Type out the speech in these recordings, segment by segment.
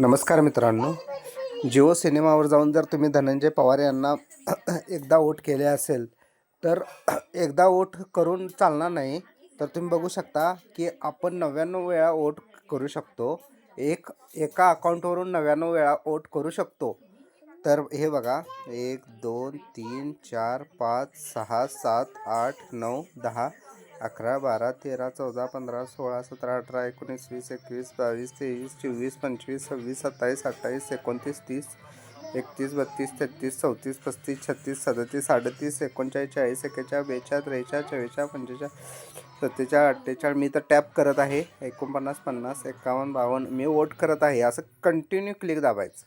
नमस्कार मित्रांनो. जिओ सिनेमावर जाऊन जर तुम्ही धनंजय पवार यांना एकदा वोट केले असेल तर एकदा वोट करून चालणार नाही तर तुम्ही बघू शकता की आपण नव्याण्णव वेळा वोट करू शकतो. एक एका अकाउंटवरून नव्याण्णव वेळा वोट करू शकतो. तर हे बघा एक दोन तीन चार पाच सहा सात आठ नऊ दहा अकरा बारा तेरा चौदा पंधरा सोळा सतरा अठरा एकोणीस वीस एकवीस बावीस तेवीस चोवीस पंचवीस सव्वीस सत्तावीस अठ्ठावीस एकोणतीस तीस एकतीस बत्तीस तेहतीस चौतीस पस्तीस छत्तीस सदतीस अडतीस एकोणचाळीस चाळीस एक्केचाळीस बेचाळीस त्रेचाळीस चव्वेचाळीस पंचेचाळीस सत्तेचाळीस अठ्ठेचाळीस मी तर टॅप करत आहे. एकोणपन्नास पन्नास एकावन्न बावन्न मी वोट करत आहे. असं कंटिन्यू क्लिक दाबायचं.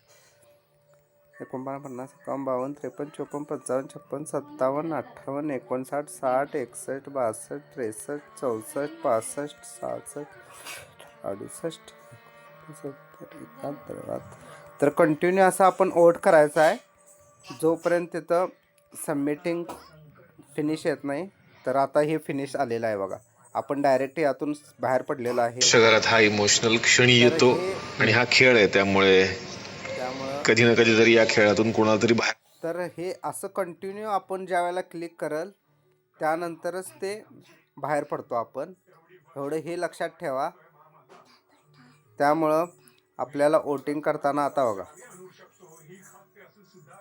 एकोणपन्नास पन्नास एकावन्न बावन्न त्रेपन्न चोपन्न पंचावन्न छप्पन्न सत्तावन्न अठ्ठावन्न एकोणसाठ साठ एकसष्ट बासष्ट त्रेसष्ट चौसष्ट पासष्ट सहासष्ट अडुसष्ट. तर कंटिन्यू असं आपण ओट करायचा आहे. जोपर्यंत तिथं सबमिटिंग फिनिश येत नाही तर आता हे फिनिश आलेलं आहे बघा. आपण डायरेक्ट यातून बाहेर पडलेलो आहे. आयुष्यभरात हा इमोशनल क्षणी येतो आणि हा खेळ आहे त्यामुळं कधी ना कधी तरी या खेळातून कोणाला तरी बाहेर तर हे असं कंटिन्यू आपण ज्या वेळेला क्लिक करल त्यानंतरच ते बाहेर पडतो आपण. एवढं हे लक्षात ठेवा. त्यामुळं आपल्याला वोटिंग करताना आता बघा.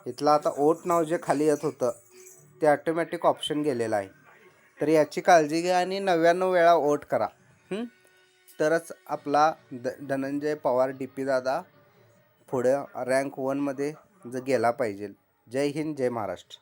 इथलं आता ओट नाव जे खाली येत होतं ते ऑटोमॅटिक ऑप्शन गेलेलं आहे. तर याची काळजी घ्या आणि नव्याण्णव वेळा वोट करा? तरच आपला the Dhananjay Pawar D P दादा पुढं रँक वनमध्ये ज गेला पाहिजे. जय हिंद जय महाराष्ट्र.